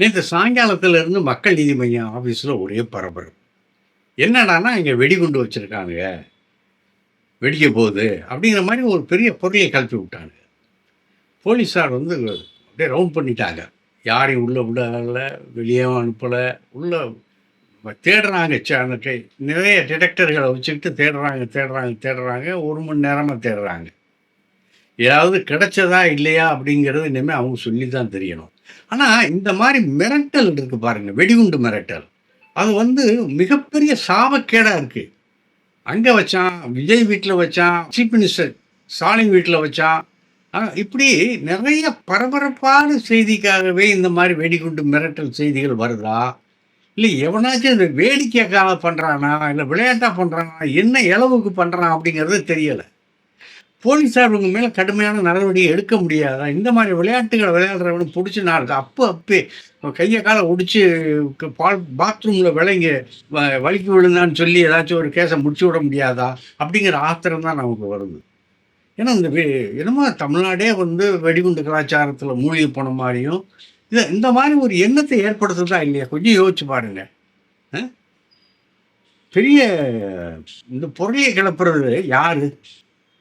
நேற்று சாயங்காலத்துலேருந்து மக்கள் நீதி மையம் ஆஃபீஸில் ஒரே பரபரப்பு. என்னடான்னா இங்கே வெடிகுண்டு வச்சுருக்கானுங்க வெடிக்க போகுது. அப்படிங்கிற மாதிரி ஒரு பெரிய பொருளையை கலப்பி விட்டாங்க. போலீஸார் வந்து அப்படியே ரவுண்ட் பண்ணிட்டாங்க. யாரையும் உள்ளே விடல வெளியே அனுப்பலை. உள்ளே தேடுறாங்க ச- நிறைய டிடெக்டர்களை வச்சுக்கிட்டு தேடுறாங்க தேடுறாங்க தேடுறாங்க. ஒரு மணி நேரமாக தேடுறாங்க. ஏதாவது கிடைச்சதா இல்லையா அப்படிங்கிறது இனிமேல் அவங்க சொல்லி தான் தெரியணும். ஆனால் இந்த மாதிரி மிரட்டல் இருக்கு பாருங்கள் வெடிகுண்டு மிரட்டல். அது வந்து மிகப்பெரிய சாபக்கேடாக இருக்குது அங்கே வச்சான் விஜய் வீட்டில் வச்சான் சீஃப் மினிஸ்டர் ஸ்டாலின் வீட்டில் வச்சான். இப்படி நிறைய பரபரப்பான செய்திக்காகவே இந்த மாதிரி வெடிகுண்டு மிரட்டல் செய்திகள் வருதா? இல்லை எவனாச்சும் இந்த வேடிக்கைக்காக பண்ணுறானா இல்லை விளையாட்டாக பண்ணுறானா என்ன இளவுக்கு பண்ணுறான் அப்படிங்கிறது தெரியலை. போலீஸார் இவங்க மேலே கடுமையான நடவடிக்கை எடுக்க முடியாதா? இந்த மாதிரி விளையாட்டுகளை விளையாடுறவனு பிடிச்சி நான் இருக்கு அப்போ அப்பே கையை காலை ஒடிச்சு க- பால் பாத்ரூமில் விளைங்க வ- வலிக்கு விழுந்தான்னு சொல்லி ஏதாச்சும் ஒரு கேஸை முடிச்சு விட முடியாதா? அப்படிங்கிற ஆத்திரம் தான் நமக்கு வருது. ஏன்னா இந்த என்னமோ தமிழ்நாடே வந்து வெடிகுண்டு கலாச்சாரத்தில் மூழ்கி போன மாதிரியும் இது இந்த மாதிரி ஒரு எண்ணத்தை ஏற்படுத்துதா இல்லையா? கொஞ்சம் யோசிச்சு பாருங்க. பெரிய இந்த பொருளையை கிளப்புறது யாரு?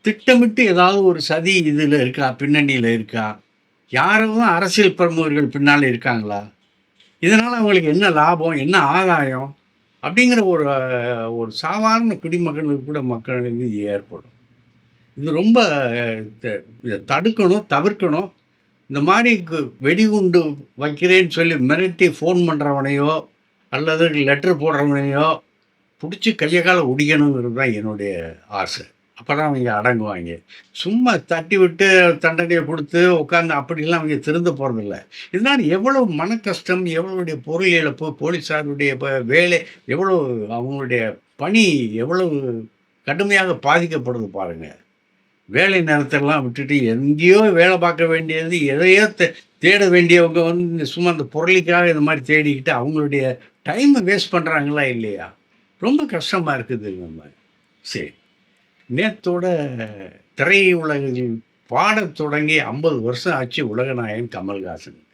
திட்டமிட்டு ஏதாவது ஒரு சதி இதில் இருக்கா? பின்னணியில் இருக்கா? யாரும் அரசியல் பிரமுகர்கள் பின்னால் இருக்காங்களா? இதனால் அவங்களுக்கு என்ன லாபம்? என்ன ஆதாயம்? அப்படிங்கிற ஒரு ஒரு சாதாரண குடிமகனுக்கு கூட மக்களுக்கு ஏற்படும். இது ரொம்ப த- இதை தடுக்கணும் தவிர்க்கணும். இந்த மாதிரி கு- வெடிகுண்டு வைக்கிறேன்னு சொல்லி மிரட்டி ஃபோன் பண்ணுறவனையோ அல்லது லெட்டர் போடுறவனையோ பிடிச்சி கையை காலை ஒடிக்கணுங்கிறது தான் என்னுடைய ஆசை. அப்போ தான் அவங்க அடங்குவாங்க. சும்மா தட்டி விட்டு தண்டனையை கொடுத்து உட்காந்து அப்படிலாம் அவங்க திருந்து போகிறதில்ல இதனால் எவ்வளோ மன கஷ்டம் எவ்வளோடைய பொருள் இழப்பு போலீஸாருடைய வேலை எவ்வளோ அவங்களுடைய பணி எவ்வளவு கடுமையாக பாதிக்கப்படுது பாருங்கள் வேலை நேரத்தெல்லாம் விட்டுட்டு எங்கேயோ வேலை பார்க்க வேண்டியது எதையோ தே- தேட வேண்டியவங்க வந்து சும்மா அந்த பொருளுக்காக இந்த மாதிரி தேடிக்கிட்டு அவங்களுடைய டைமை வேஸ்ட் பண்ணுறாங்களா இல்லையா? ரொம்ப கஷ்டமாக இருக்குது நம்ம. சரி. நேத்தோட திரையுலகில் பாடத் தொடங்கி ஐம்பது வருஷம் ஆச்சு உலகநாயகன் கமல்ஹாசனுக்கு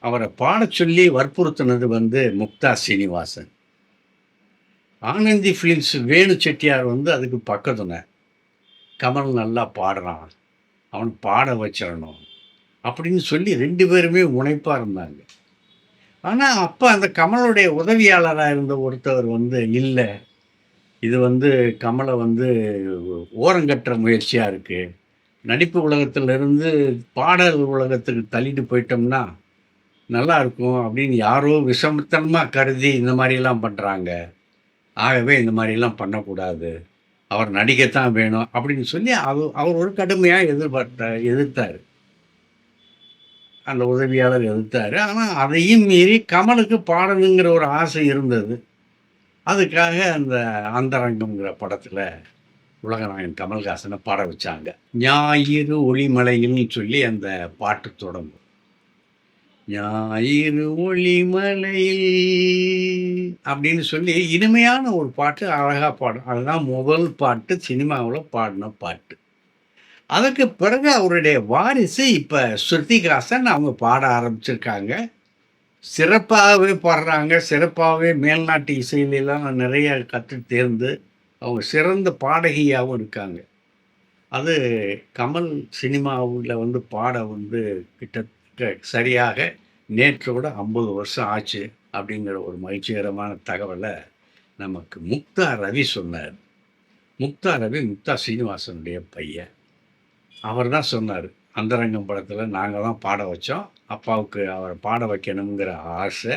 அவரை பாடச் சொல்லி வற்புறுத்தினது வந்து முக்தா சீனிவாசன். ஆனந்தி ஃபிலிம்ஸ் வேணு செட்டியார் வந்து அதுக்கு பக்கத்துன கமல் நல்லா பாடுறான். அவன் பாட வச்சிடணும். அப்படின்னு சொல்லி ரெண்டு பேருமே முனைப்பாக இருந்தாங்க. ஆனால் அப்போ அந்த கமலுடைய உதவியாளராக இருந்த ஒருத்தவர் வந்து இல்லை. இது வந்து கமலை வந்து ஓரங்கட்டுற முயற்சியாக இருக்குது நடிப்பு உலகத்திலிருந்து பாடல் உலகத்துக்கு தள்ளிட்டு போயிட்டோம்னா நல்லா இருக்கும் அப்படின்னு யாரோ விஷமத்தனமாக கருதி இந்த மாதிரிலாம் பண்ணுறாங்க ஆகவே இந்த மாதிரிலாம் பண்ணக்கூடாது. அவர் நடிக்கத்தான் வேணும் அப்படின்னு சொல்லி அவர் அவர் ஒரு கடுமையாக எதிர்பார்த்த எதிர்த்தார். அந்த உதவியாளர் எதிர்த்தார். ஆனால் அதையும் மீறி கமலுக்கு பாடணுங்கிற ஒரு ஆசை இருந்தது. அதுக்காக அந்த அந்தரங்கம்ங்கிற படத்தில் உலகநாயகன் கமல்ஹாசனை பாட வச்சாங்க. ஞாயிறு ஒளிமலையில்னு சொல்லி அந்த பாட்டு தொடங்கும். ஞாயிறு ஒளிமலையில் அப்படின்னு சொல்லி இனிமையான ஒரு பாட்டு அழகாக பாடும் அதுதான் முதல் பாட்டு சினிமாவில் பாடின பாட்டு. அதற்கு பிறகு அவருடைய வாரிசு இப்போ ஸ்ருதிகாசன் அவங்க பாட ஆரம்பிச்சிருக்காங்க. சிறப்பாகவே பாடுறாங்க. சிறப்பாகவே மேல்நாட்டு இசையிலெல்லாம் நிறைய கற்று தேர்ந்து அவங்க சிறந்த பாடகியாகவும் இருக்காங்க. அது கமல் சினிமாவில் வந்து பாட வந்து கிட்டத்தட்ட சரியாக நேற்றோட ஐம்பது வருஷம் ஆச்சு அப்படிங்கிற ஒரு மகிழ்ச்சிகரமான தகவலை நமக்கு முக்தா ரவி சொன்னார். முக்தா ரவி முக்தா சீனிவாசனுடைய பையன். அவர் தான் சொன்னார் அந்தரங்கம் படத்தில் நாங்கள் தான் பாட வச்சோம். அப்பாவுக்கு அவரை பாட வைக்கணுங்கிற ஆசை.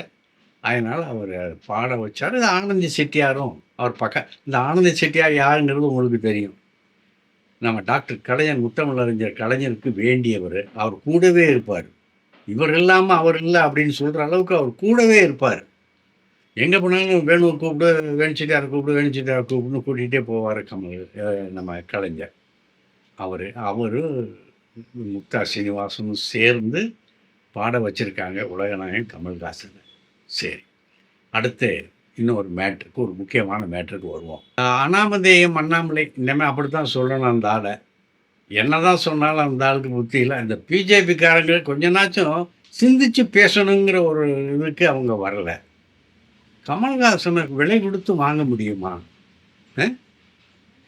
அதனால் அவர் பாட வச்சார். இது ஆனந்தி செட்டியாரும் அவர் பக்க இந்த ஆனந்தி செட்டியார் யாருங்கிறது உங்களுக்கு தெரியும். நம்ம டாக்டர் கலைஞர் முத்தமிழறிஞர் கலைஞருக்கு வேண்டியவர். அவர் கூடவே இருப்பார். இவர் இல்லாமல் அவர் இல்லை அப்படின்னு சொல்கிற அளவுக்கு அவர் கூடவே இருப்பார். எங்கே போனாலும் வேணு கூப்பிடு வேணு கூப்பிடு வேணு கூப்பிடுன்னு கூட்டிகிட்டே போவார் கமல் நம்ம கலைஞர். அவர் அவர் முக்தா சீனிவாசனும் சேர்ந்து பாட வச்சுருக்காங்க உலகநாயகன் கமல்ஹாசன். சரி. அடுத்து இன்னொரு மேட்ருக்கு ஒரு முக்கியமான மேட்ருக்கு வருவோம். அனாமதேயம் அண்ணாமலை இனிமேல் அப்படி தான் சொல்லணும் அந்த ஆளை. என்ன தான் சொன்னாலும் அந்த ஆளுக்கு புத்தியில் இந்த பிஜேபிக்காரங்க கொஞ்ச நாச்சும் சிந்திச்சு பேசணுங்கிற ஒரு இதுக்கு அவங்க வரலை. கமல்ஹாசனுக்கு விலை கொடுத்து வாங்க முடியுமா?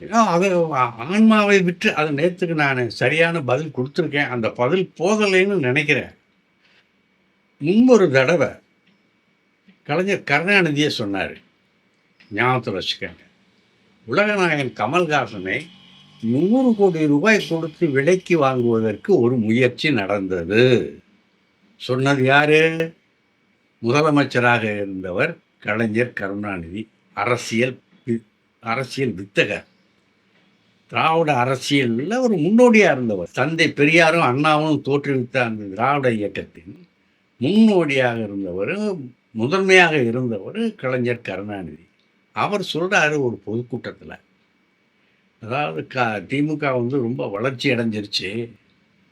ஏன்னா அது ஆன்மாவை விட்டு அதை நேற்றுக்கு நான் சரியான பதில் கொடுத்துருக்கேன். அந்த பதில் போதலைன்னு நினைக்கிறேன். முன்பொரு தடவை கலைஞர் கருணாநிதியே சொன்னார் ஞாபகத்தில் வச்சுக்கோங்க. உலகநாயகன் கமல்ஹாசனை நூறு கோடி ரூபாய் கொடுத்து விலைக்கு வாங்குவதற்கு ஒரு முயற்சி நடந்தது. சொன்னது யாரு? முதலமைச்சராக இருந்தவர் கலைஞர் கருணாநிதி அரசியல் அரசியல் வித்தகர். திராவிட அரசியலில் ஒரு முன்னோடியாக இருந்தவர். தந்தை பெரியாரும் அண்ணாவும் தோற்றுவித்த அந்த திராவிட இயக்கத்தின் முன்னோடியாக இருந்தவர் முதன்மையாக இருந்தவர் கலைஞர் கருணாநிதி. அவர் சொல்கிறாரு ஒரு பொதுக்கூட்டத்தில். அதாவது க திமுக வந்து ரொம்ப வளர்ச்சி அடைஞ்சிருச்சு.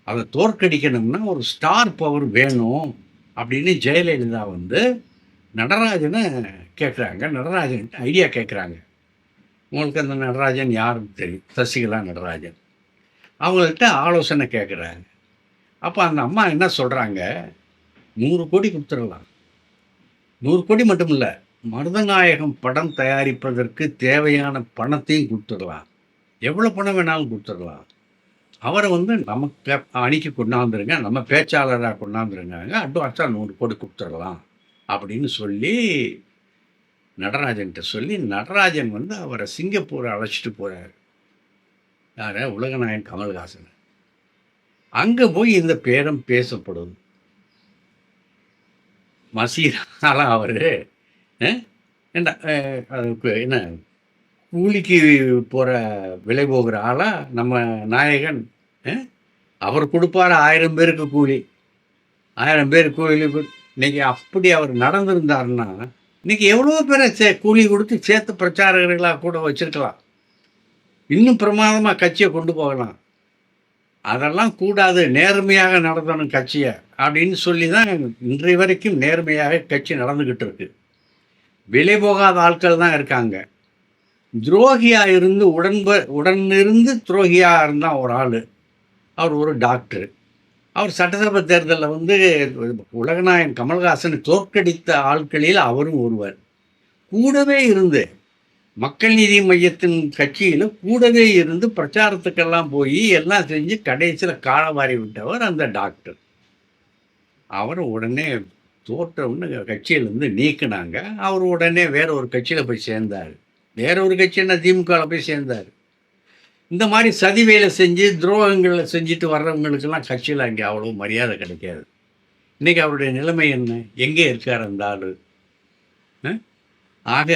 அதை தோற்கடிக்கணும்னா ஒரு ஸ்டார் பவர் வேணும் அப்படின்னு ஜெயலலிதா வந்து நடராஜனை கேட்குறாங்க நடராஜன் ஐடியா கேட்குறாங்க உங்களுக்கு அந்த நடராஜன் யாருன்னு தெரியும். சசிகலா நடராஜன். அவங்கள்ட்ட ஆலோசனை கேட்குறாங்க அப்போ அந்த அம்மா என்ன சொல்கிறாங்க நூறு கோடி கொடுத்துடலாம். நூறு கோடி மட்டும் இல்லை மருதநாயகம் படம் தயாரிப்பதற்கு தேவையான பணத்தையும் கொடுத்துடலாம். எவ்வளோ பணம் வேணாலும் கொடுத்துடலாம். அவரை வந்து நமக்கு அணிக்கு கொண்டாந்துருங்க நம்ம பேச்சாளராக கொண்டாந்துருங்க அட்வான்ஸாக நூறு கோடி கொடுத்துடலாம் அப்படின்னு சொல்லி நடராஜன்கிட்ட சொல்லி நடராஜன் வந்து அவரை சிங்கப்பூரை அழைச்சிட்டு போகிறார் யார? உலகநாயகன் கமல்ஹாசன். அங்கே போய் இந்த பேரம் பேசப்படுது மசீரால அவர்? அதுக்கு என்ன கூலிக்கு போகிற விலை போகிற ஆளா நம்ம நாயகன்? அவர் கொடுப்பாரு ஆயிரம் பேருக்கு கூலி. ஆயிரம் பேர் கூலி இன்றைக்கி அப்படி அவர் நடந்திருந்தாருன்னா இன்றைக்கி எவ்வளோ பேரை சே கூலி கொடுத்து சேர்த்து பிரச்சாரகர்களாக கூட வச்சுருக்கலாம். இன்னும் பிரமாதமாக கட்சியை கொண்டு போகலாம். அதெல்லாம் கூடாது நேர்மையாக நடத்தணும் கட்சியை அப்படின்னு சொல்லி தான் இன்றைய வரைக்கும் நேர்மையாக கட்சி நடந்துக்கிட்டு இருக்கு. விலை போகாத ஆட்கள் தான் இருக்காங்க. துரோகியாக இருந்து உடன்ப உடனிருந்து துரோகியாக இருந்தால் ஒரு ஆள். அவர் ஒரு டாக்டர். அவர் சட்டசபை தேர்தலில் வந்து உலகநாயகன் கமல்ஹாசன் தோற்கடித்த ஆட்களில் அவரும் ஒருவர். கூடவே இருந்து மக்கள் நீதி மையத்தின் கட்சியில் கூடவே இருந்து பிரச்சாரத்துக்கெல்லாம் போய் எல்லாம் செஞ்சு கடைசியில் காலவாரி விட்டவர் அந்த டாக்டர். அவர் உடனே தோற்றம்னு கட்சியிலேருந்து நீக்கினாங்க. அவர் உடனே வேற ஒரு கட்சியில் போய் சேர்ந்தார். வேற ஒரு கட்சின்னா திமுகவில் போய் சேர்ந்தார். இந்த மாதிரி சதி வேலை செஞ்சு துரோகங்களை செஞ்சுட்டு வர்றவங்களுக்கெல்லாம் கட்சியில் அங்கே அவ்வளோ மரியாதை கிடைக்காது. இன்றைக்கி அவருடைய நிலைமை என்ன? எங்கே இருக்கார் அந்த ஆள்? ஆக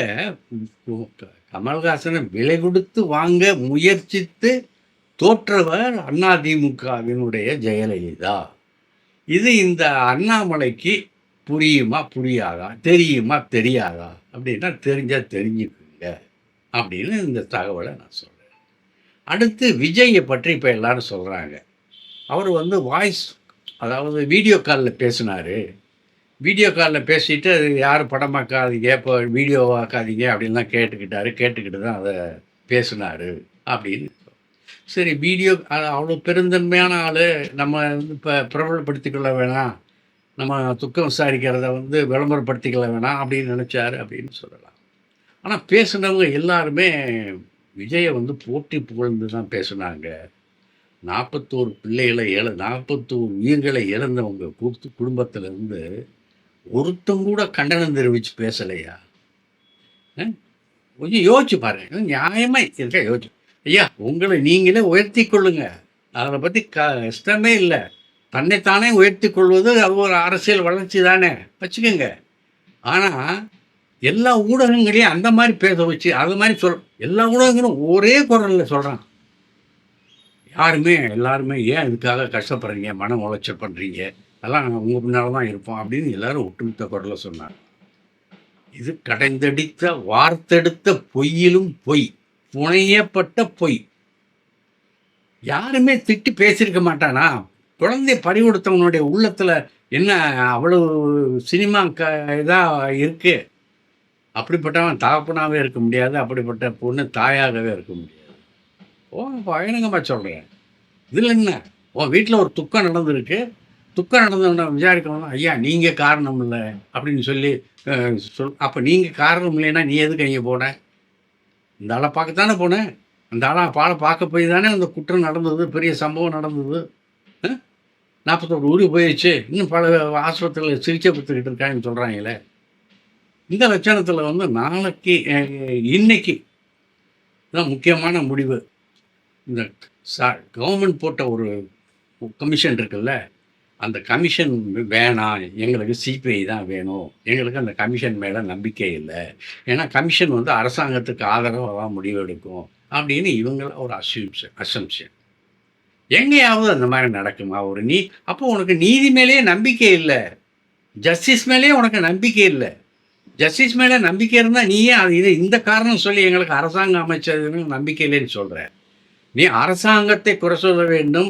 கமல்ஹாசனை விலை கொடுத்து வாங்க முயற்சித்து தோற்றவர் அதிமுகவினுடைய ஜெயலலிதா. இது இந்த அண்ணாமலைக்கு புரியுமா புரியாதா தெரியுமா தெரியாதா? அப்படின்னா தெரிஞ்சால் தெரிஞ்சுக்குங்க அப்படின்னு இந்த தகவலை நான் சொல்கிறேன் அடுத்து விஜயை பற்றி இப்போ எல்லாரும் சொல்கிறாங்க அவர் வந்து வாய்ஸ் அதாவது வீடியோ காலில் பேசினார். வீடியோ காலில் பேசிட்டு அது யாரும் படமாக்காதீங்க இப்போ வீடியோ ஆக்காதீங்க அப்படின்லாம் கேட்டுக்கிட்டாரு. கேட்டுக்கிட்டு தான் அதை பேசினார் அப்படின்னு. சரி வீடியோ அது அவ்வளோ பெருந்தன்மையான ஆள். நம்ம வந்து இப்போ பிரபலப்படுத்திக்கொள்ள வேணாம். நம்ம துக்கம் விசாரிக்கிறத வந்து விளம்பரப்படுத்திக்கொள்ள வேணாம் அப்படின்னு நினச்சாரு அப்படின்னு சொல்லலாம். ஆனால் பேசினவங்க எல்லாருமே விஜயை வந்து போட்டி புகழ்ந்து தான் பேசினாங்க. நாற்பத்தோரு பிள்ளைகளை இழ நாற்பத்தோரு உயிர்களை இழந்தவங்க கூப்பிட்டு குடும்பத்திலேருந்து ஒருத்தங்கூட கண்டனம் தெரிவித்து பேசலையா? கொஞ்சம் யோசிச்சு பாருங்க. நியாயமாக இருக்கா? யோசிச்சு. ஐயா உங்களை நீங்களே உயர்த்தி கொள்ளுங்க. அதை பற்றி க இஷ்டமே இல்லை. தன்னைத்தானே உயர்த்தி கொள்வது அது ஒரு அரசியல் வளர்ச்சி தானே. வச்சுக்கோங்க. ஆனால் எல்லா ஊடகங்களையும் அந்த மாதிரி பேச வச்சு அது மாதிரி சொல் எல்லா ஊடகங்களும் ஒரே குரலில் சொல்கிறான் யாருமே எல்லாருமே ஏன் இதுக்காக கஷ்டப்படுறீங்க? மன உளைச்சல் பண்ணுறீங்க அதெல்லாம் நாங்கள் உங்கள் பின்னால் தான் இருப்போம் அப்படின்னு எல்லாரும் ஒட்டுமித்த குரலில் சொன்னாங்க. இது கடைந்தடித்த வார்த்தெடுத்த பொய்யிலும் பொய் புனையப்பட்ட பொய். யாருமே திட்டி பேசியிருக்க மாட்டானா? குழந்தை பறிகொடுத்தவனுடைய உள்ளத்தில் என்ன அவ்வளவு சினிமா க இதாக இருக்கு? அப்படிப்பட்டவன் தகப்பனாகவே இருக்க முடியாது அப்படிப்பட்ட பொண்ணு தாயாகவே இருக்க முடியாது. ஓ பயணங்கம்மா சொல்கிறேன் இதில் என்ன? உன் வீட்டில் ஒரு துக்கம் நடந்திருக்கு? துக்கம் நடந்தவன விசாரிக்கணும். ஐயா நீங்கள் காரணம் இல்லை அப்படின்னு சொல்லி சொல் அப்போ நீங்கள் காரணம் இல்லைன்னா நீ எதுக்கு அங்கே போன? இந்த ஆளை பார்க்கத்தானே போனேன் அந்த ஆளை பாலை பார்க்க போய் தானே அந்த குற்றம் நடந்தது பெரிய சம்பவம் நடந்தது. நாற்பத்தோரு ஊருக்கு போயிடுச்சு இன்னும் பல ஆஸ்பத்திரியில் சிகிச்சை பெற்றுக்கிட்டு இருக்காங்கன்னு சொல்கிறாங்களே இந்த லட்சணத்தில் வந்து நாளைக்கு இன்னைக்கு தான் முக்கியமான முடிவு. இந்த சா கவர்மெண்ட் போட்ட ஒரு கமிஷன் இருக்குல்ல? அந்த கமிஷன் வேணாம் எங்களுக்கு சிபிஐ தான் வேணும். எங்களுக்கு அந்த கமிஷன் மேலே நம்பிக்கை இல்லை. ஏன்னா கமிஷன் வந்து அரசாங்கத்துக்கு ஆதரவாக தான் முடிவெடுக்கும் அப்படின்னு இவங்கள ஒரு அசியூம்ஷன் அசம்ஷன் எங்கேயாவது அந்த மாதிரி நடக்குமா? ஒரு நீ அப்போ உனக்கு நீதி மேலேயே நம்பிக்கை இல்லை. ஜஸ்டிஸ் மேலேயே உனக்கு நம்பிக்கை இல்லை. ஜஸ்டிஸ் மேலே நம்பிக்கை இருந்தால் நீயே அது இது இந்த காரணம் சொல்லி எங்களுக்கு அரசாங்கம் அமைச்சதுன்னு நம்பிக்கை இல்லைன்னு சொல்கிற நீ அரசாங்கத்தை குறை சொல்ல வேண்டும்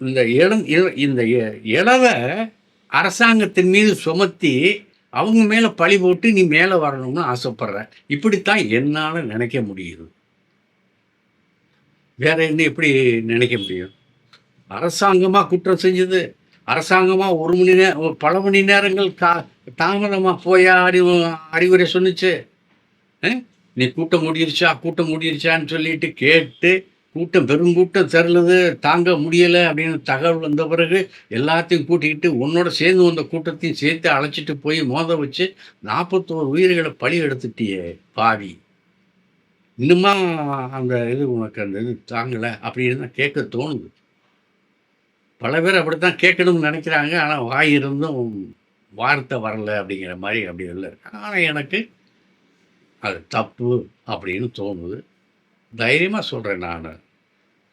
இந்த இளம் இள- இந்த இ- இளவை அரசாங்கத்தின் மீது சுமத்தி அவங்க மேலே பழி போட்டு நீ மேலே வரணும்னு ஆசைப்படுற. இப்படித்தான் என்னால் நினைக்க முடியுது. வேற என்ன எப்படி நினைக்க முடியும்? அரசாங்கமாக குற்றம் செஞ்சது. அரசாங்கமாக ஒரு மணி நேரம் பல மணி நேரங்கள் கா தாமதமாக போயா அறிவு அறிவுரை சொன்னிச்சு. நீ கூட்டம் முடியிருச்சா கூட்டம் முடியிருச்சான்னு சொல்லிட்டு கேட்டு கூட்டம் பெருங்கூட்டம் திரளுது தாங்க முடியலை அப்படின்னு தகவல் வந்த பிறகு எல்லாத்தையும் கூட்டிக்கிட்டு உன்னோட சேர்ந்து வந்த கூட்டத்தையும் சேர்த்து அழைச்சிட்டு போய் மோத வச்சு நாற்பத்தோரு உயிர்களை பழி எடுத்துட்டியே பாவி. இன்னுமா அந்த இது உனக்கு அந்த இது தாங்கலை அப்படின்னு தான் கேட்க தோணுது. பல பேர் அப்படித்தான் கேட்கணும்னு நினைக்கிறாங்க. ஆனால் வாய் இருந்தும் வார்த்தை வரலை அப்படிங்கிற மாதிரி அப்படி இல்லை. ஆனால் எனக்கு அது தப்பு அப்படின்னு தோணுது. தைரியமாக சொல்கிறேன் நான்.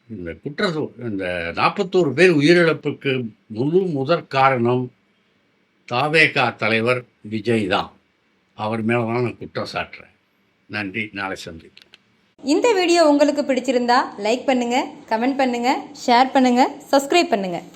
இந்த குற்ற இந்த நாற்பத்தோரு பேர் உயிரிழப்புக்கு முழு முதற் காரணம் தாவேகா தலைவர் விஜய் தான். அவர் மேலே தான் நான் குற்றம் சாட்டுறேன். நன்றி. நாளை சந்திப்போம். இந்த வீடியோ உங்களுக்கு பிடிச்சிருந்தா லைக் பண்ணுங்கள் கமெண்ட் பண்ணுங்கள் ஷேர் பண்ணுங்கள் சப்ஸ்கிரைப் பண்ணுங்கள்